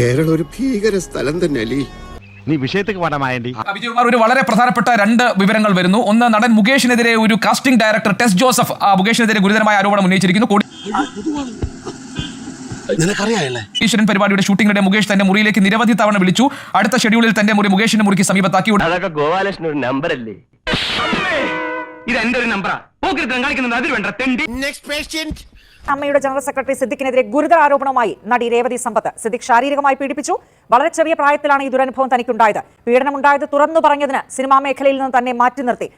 കേരളം ഒരു ഭീകര സ്ഥലം തന്നെ അല്ലേ നീ വിഷയത്തേക്ക് പാടാമായണ്ടി ആ, വിജയകുമാർ ഒരു വളരെ പ്രധാനപ്പെട്ട രണ്ട് വിവരങ്ങൾ വരുന്നു. ഒന്ന് നടൻ മുകേഷിനെതിരെ ഒരു കാസ്റ്റിംഗ് ഡയറക്ടർ ടെസ് ജോസഫ് ആ, മുകേഷിനെതിരെ ഗുരുതരമായ ആരോപണം ഉന്നയിച്ചിരിക്കുന്നു. ഈശ്വരൻ പരിപാടിയുടെ ഷൂട്ടിംഗിനിടെ മുകേഷ് തന്റെ മുറിയിലേക്ക് നിരവധി തവണ വിളിച്ചു. അടുത്ത ഷെഡ്യൂളിൽ തന്റെ മുറി മുകേഷിന്റെ മുറിക്ക് സമീപത്താക്കി അതൊക്കെ ഗോപാലകൃഷ്ണൻ ഒരു നമ്പർ അല്ലേ ഇത് എന്റെ ഒരു നമ്പറാ. പോക്കിരുത്തം കാണിക്കുന്നത് അതിൽ വേണ്ട തെണ്ടി. അമ്മയുടെ ജനറൽ സെക്രട്ടറി സിദ്ദിഖിനെതിരെ ഗുരുതര ആരോപണവുമായി നടി രേവതി സമ്പത്ത്. സിദ്ദിഖ് ശാരീരികമായി പീഡിപ്പിച്ചു. വളരെ ചെറിയ പ്രായത്തിലാണ് ഈ ദുരനുഭവം തനിക്കുണ്ടായത്. പീഡനമുണ്ടായത് തുറന്നു പറഞ്ഞതിന് സിനിമാ മേഖലയിൽ നിന്ന് തന്നെ മാറ്റി നിർത്തി.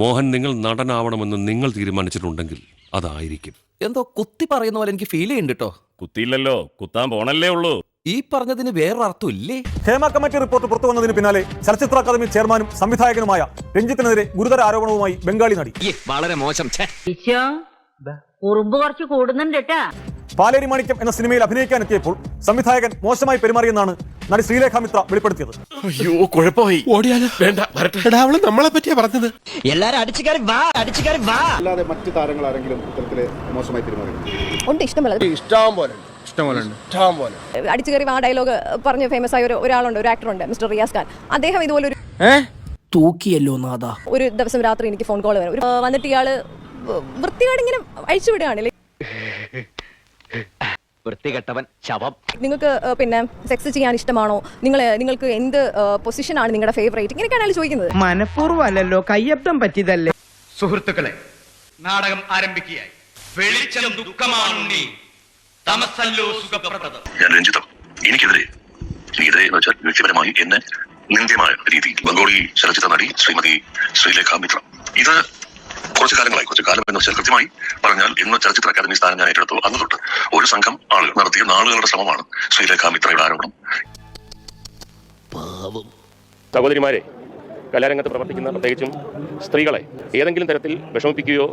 മോഹൻ നിങ്ങൾ നടനാവണമെന്ന് നിങ്ങൾ തീരുമാനിച്ചിട്ടുണ്ടെങ്കിൽ അതായിരിക്കും. എന്തോ കുത്തി പറയുന്ന പോലെ എനിക്ക് ഫീൽ ചെയ്യുന്നുണ്ട് കേട്ടോ കുത്തിയില്ലല്ലോ. കുത്താൻ പോണല്ലേ ഉള്ളൂ. ഈ പറഞ്ഞതിന് വേറൊരർത്ഥം ഇല്ലേ? ഹേമ കമ്മിറ്റി റിപ്പോർട്ട് പുറത്തു വന്നതിന് പിന്നാലെ ചലച്ചിത്ര അക്കാദമി ചെയർമാനും സംവിധായകനുമായ രഞ്ജിത്തിനെതിരെ ഗുരുതര ആരോപണവുമായി ബംഗാളി നടി. വളരെ മോശം. കുറച്ച് കൂടുന്നുണ്ട് പാലേരി മാണിക്യം എന്ന സിനിമയിൽ അഭിനയിക്കാൻ എത്തിയപ്പോൾ സംവിധായകൻ മോശമായി പെരുമാറിയെന്നാണ് നടി ശ്രീലേഖ മിത്ര വെളിപ്പെടുത്തിയത്. അയ്യോ കുഴപ്പമായി. ഓടിയാലോ? വേണ്ട വരട്ടെ. അവൾ നമ്മളെ പറ്റിയാ പറഞ്ഞത്. എല്ലാരും അടിച്ചു കയറി വാ അടിച്ചു കയറി വാ. അല്ലാതെ മറ്റു താരങ്ങൾ ആരെങ്കിലും ഇത്തരത്തിൽ മോശമായി പെരുമാറി ഉണ്ട് ഇഷ്ടമല്ല ഇഷ്ടം പോലെ. ഇഷ്ടം പോലെ അടിച്ചു കയറി ആ ഡയലോഗ് പറഞ്ഞ ഫേമസ് ആയ ഒരു ഒരാളുണ്ട് ഒരു ആക്ടർ ഉണ്ട് മിസ്റ്റർ റിയാസ് ഖാൻ. അദ്ദേഹം ഇതുപോലെ ഒരു തൂക്കിയല്ലോ നാദാ ഒരു ദിവസം രാത്രി എനിക്ക് ഫോൺ കോൾ വരും. വന്നിട്ട് ഇയാൾ വൃത്തികേട് ഇങ്ങനെ അഴിച്ചു വിടുകയാണ്. വൃത്തികെട്ടവൻ ശവം. നിങ്ങൾക്ക് പിന്നെ സെക്സ് ചെയ്യാൻ ഇഷ്ടമാണോ? നിങ്ങൾ നിങ്ങൾക്ക് എന്ത് പൊസിഷൻ ആണ് നിങ്ങളുടെ ഫേവറേറ്റ് ഇങ്ങനെയൊക്കെയാണ് അയാൾ ചോദിക്കുന്നത്. മനഃപൂർവമല്ലല്ലോ കയ്യബ്ദം പറ്റിയതല്ലേ? സുഹൃത്തുക്കളെ നാടകം ആരംഭിക്കുകയായി. വെളിച്ചം ദുഃഖമാണുണ്ണി. തമസല്ലോ സുഖപ്രദം ഞാൻ രഞ്ജിതം എനിക്കെതിരെ എനിക്കെതിരെ എന്ന് വെച്ചാൽ വ്യക്തിപരമായി എന്നെ നിന്ദ്യമായ രീതി ബംഗാളി ചലച്ചിത്ര നടി ശ്രീമതി ശ്രീലേഖ മിത്ര. ഇത് കുറച്ചു കാലങ്ങളായി കുറച്ചു കാലം എന്ന് വെച്ചാൽ കൃത്യമായി പറഞ്ഞാൽ ഇന്ന് ചലച്ചിത്ര അക്കാദമി സ്ഥാനം ഞാൻ ഏറ്റെടുത്തു. അന്ന് തൊട്ട് ഒരു സംഘം ആളുകൾ നടത്തിയ നാളുകളുടെ ശ്രമമാണ് ശ്രീലേഖ മിത്രയുടെ ആരോപണം. സഹോദരിമാരെ കലാരംഗത്ത് പ്രവർത്തിക്കുന്ന പ്രത്യേകിച്ചും സ്ത്രീകളെ ഏതെങ്കിലും തരത്തിൽ വിഷമിപ്പിക്കുകയോ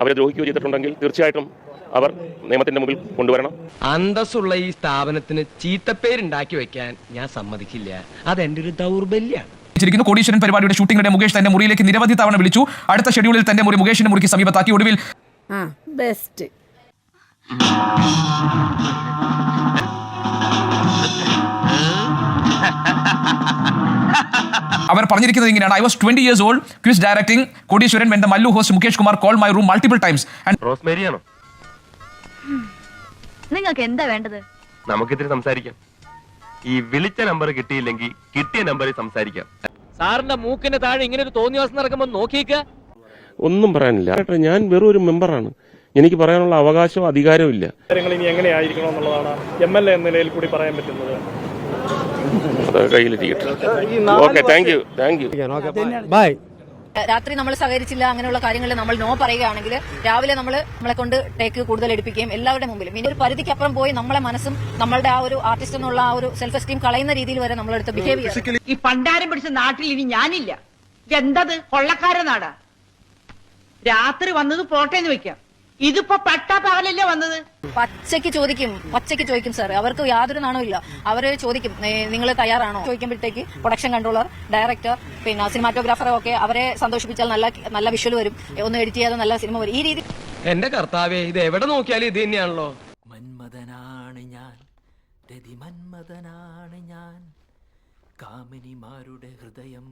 അവരെ ദ്രോഹിക്കുകയോ ചെയ്തിട്ടുണ്ടെങ്കിൽ തീർച്ചയായിട്ടും അവർ നിയമത്തിന്റെ മുമ്പിൽ കൊണ്ടുവരണം. അന്തസ്സുള്ള ഈ സ്ഥാപനത്തിന് ചീത്തപ്പേരുണ്ടാക്കി വെക്കാൻ ഞാൻ സമ്മതിക്കില്ല. അത് അതെന്റെ ഒരു ദൗർബല്യാണ്. ിരിക്കുന്നു കോടീശ്വരൻ പരിപാടിയുടെ ഷൂട്ടിങ്ങിനിടെ മുകേഷ് തന്റെ മുറിയിലേക്ക് നിരവധി തവണ വിളിച്ചു. അടുത്ത ഷെഡ്യൂളിൽ തന്റെ മുറി മുകേഷിന്റെ മുറിക്ക് സമീപത്താക്കി. ഒടുവിൽ ബെസ്റ്റ് അവർ പറഞ്ഞിരിക്കുന്നത് ഇങ്ങനെയാണ്. I was twenty years old quiz directing Kodeeswaran when the Mallu host Mukesh Kumar call my room multiple times and റോസ്മേരിയാണോ? നിങ്ങൾക്ക് എന്താ വേണ്ടത്? നമുക്കിത്തിരി സംസാരിക്കാം. ഈ വിളിച്ച നമ്പർ കിട്ടിയില്ലെങ്കിൽ കിട്ടിയ നമ്പറിൽ സംസാരിക്കാം. സാറിന്റെ മൂക്കിന്റെ താഴെ ഇങ്ങനെ ഒരു തോന്നിവാസം നടക്കുമ്പോ നോക്കിയേക്ക. ഒന്നും പറയാനില്ല. ഞാൻ വെറും ഒരു മെമ്പറാണ്. എനിക്ക് പറയാനുള്ള അവകാശവും അധികാരവും ഇല്ല. കാര്യങ്ങൾ ഇനി എങ്ങനെയായിരിക്കണം എന്നുള്ളതാണ് എം എൽ എ എന്ന നിലയിൽ കൂടി പറയാൻ പറ്റുന്നത്. കയ്യിലിരിക്കട്ടെ. Okay thank you thank you രാത്രി നമ്മൾ സഹകരിച്ചില്ല അങ്ങനെയുള്ള കാര്യങ്ങളിൽ നമ്മൾ നോ പറയുകയാണെങ്കിൽ രാവിലെ നമ്മൾ നമ്മളെ കൊണ്ട് ടേക്ക് കൂടുതൽ എടുപ്പിക്കുകയും എല്ലാവരുടെ മുമ്പിലും. ഇനി ഒരു പരിധിക്കപ്പുറം പോയി നമ്മളെ മനസ്സും നമ്മളുടെ ആ ഒരു ആർട്ടിസ്റ്റ് എന്നുള്ള ആ ഒരു സെൽഫ് എസ്റ്റീം കളയുന്ന രീതിയിൽ വരെ നമ്മളെടുത്ത് ബിഹേവ് ചെയ്യും ഈ പണ്ടാരം പിടിച്ച നാട്ടിൽ ഇനി ഞാനില്ല. എന്തത് കൊള്ളക്കാരനാടാ. രാത്രി വന്നത് പോട്ടേന്ന് വെക്കാം. ഇതിപ്പോ പട്ടാ പകലല്ലേ വന്നത്? പച്ചയ്ക്ക് ചോദിക്കും പച്ചയ്ക്ക് ചോദിക്കും സാർ. അവർക്ക് യാതൊരു നാണവും ഇല്ല. അവർ ചോദിക്കും നിങ്ങൾ തയ്യാറാണോ? ചോദിക്കുമ്പോഴത്തേക്ക് പ്രൊഡക്ഷൻ കൺട്രോളർ ഡയറക്ടർ പിന്നെ സിനിമാറ്റോഗ്രാഫർ ഒക്കെ അവരെ സന്തോഷിപ്പിച്ചാൽ നല്ല നല്ല വിഷ്വൽ വരും. ഒന്ന് എഡിറ്റ് ചെയ്യാതെ നല്ല സിനിമ വരും. ഈ രീതി എന്റെ കർത്താവേ ഇത് എവിടെ നോക്കിയാലും ഇത് തന്നെയാണല്ലോ. മന്മഥനാണ് ഞാൻ. മന്മതനാണ് മന്മഥനാണ് ഞാൻ. കാമിനിമാരുടെ ഹൃദയം